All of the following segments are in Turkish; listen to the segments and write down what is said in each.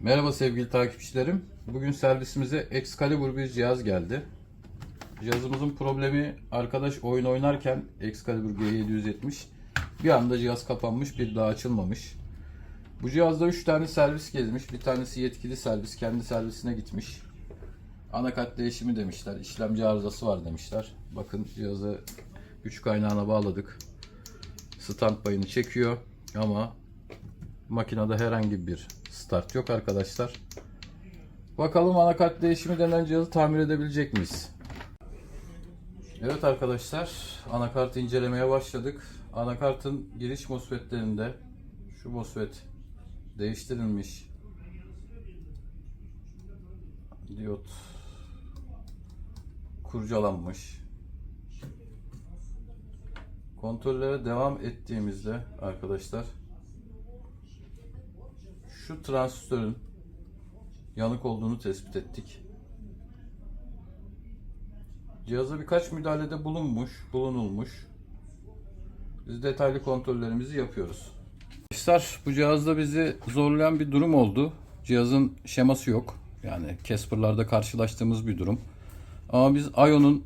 Merhaba sevgili takipçilerim. Bugün servisimize Excalibur bir cihaz geldi. Cihazımızın problemi arkadaş oyun oynarken Excalibur G770 bir anda cihaz kapanmış bir daha açılmamış. Bu cihazda 3 tane servis gezmiş. Bir tanesi yetkili servis kendi servisine gitmiş. Anakart değişimi demişler. İşlemci arızası var demişler. Bakın cihazı güç kaynağına bağladık. Stand payını çekiyor ama makinede herhangi bir start yok arkadaşlar. Bakalım anakart değişimi denen cihazı tamir edebilecek miyiz? Evet arkadaşlar anakartı incelemeye başladık. Anakartın giriş MOSFET'lerinde şu MOSFET değiştirilmiş. Diyot kurcalanmış. Kontrollere devam ettiğimizde arkadaşlar şu transistörün yanık olduğunu tespit ettik. Cihaza birkaç müdahalede bulunmuş, bulunulmuş. Biz detaylı kontrollerimizi yapıyoruz. Arkadaşlar bu cihazda bizi zorlayan bir durum oldu. Cihazın şeması yok. Yani Casper'larda karşılaştığımız bir durum. Ama biz IO'nun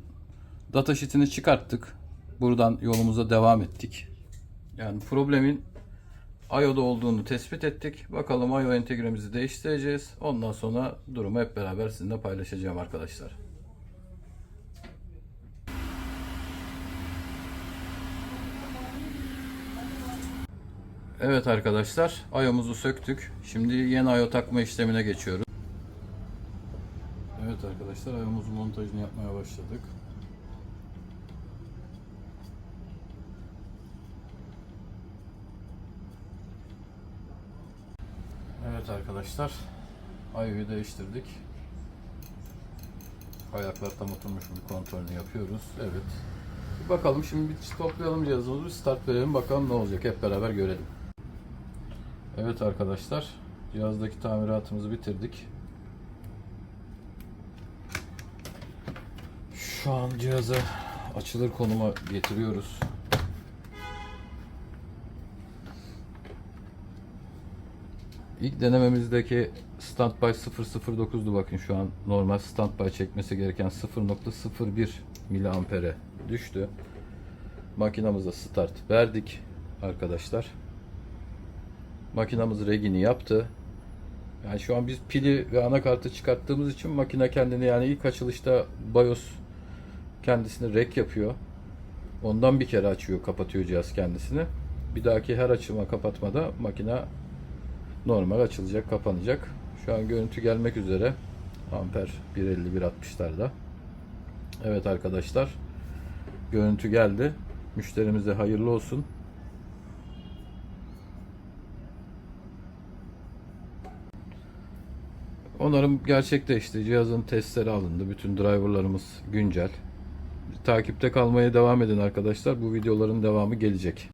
datasheet'ini çıkarttık. Buradan yolumuza devam ettik. Yani problemin IO'da olduğunu tespit ettik. Bakalım IO entegremizi değiştireceğiz. Ondan sonra durumu hep beraber sizinle paylaşacağım arkadaşlar. Evet arkadaşlar, IO'muzu söktük. Şimdi yeni IO takma işlemine geçiyoruz. Evet arkadaşlar, IO'muzun montajını yapmaya başladık. Evet arkadaşlar, IO'yu değiştirdik. Ayaklar tam oturmuş mu kontrolünü yapıyoruz. Evet. Bir bakalım şimdi bir toplayalım cihazımızı, bir start verelim bakalım ne olacak hep beraber görelim. Evet arkadaşlar, cihazdaki tamiratımızı bitirdik. Şu an cihazı açılır konuma getiriyoruz. İlk denememizdeki standby 009'du bakın şu an normal standby çekmesi gereken 0.01 miliampere düştü. Makinamıza start verdik arkadaşlar. Makinamız regini yaptı. Yani şu an biz pili ve anakartı çıkarttığımız için makine kendini yani ilk açılışta BIOS kendisini rek yapıyor. Ondan bir kere açıyor, kapatıyor cihaz kendisini. Bir dahaki her açılma kapatmada makine normal açılacak, kapanacak. Şu an görüntü gelmek üzere. Amper 150-160'larda. Evet arkadaşlar. Görüntü geldi. Müşterimize hayırlı olsun. Onarım gerçekleşti. Cihazın testleri alındı. Bütün driverlarımız güncel. Takipte kalmaya devam edin arkadaşlar. Bu videoların devamı gelecek.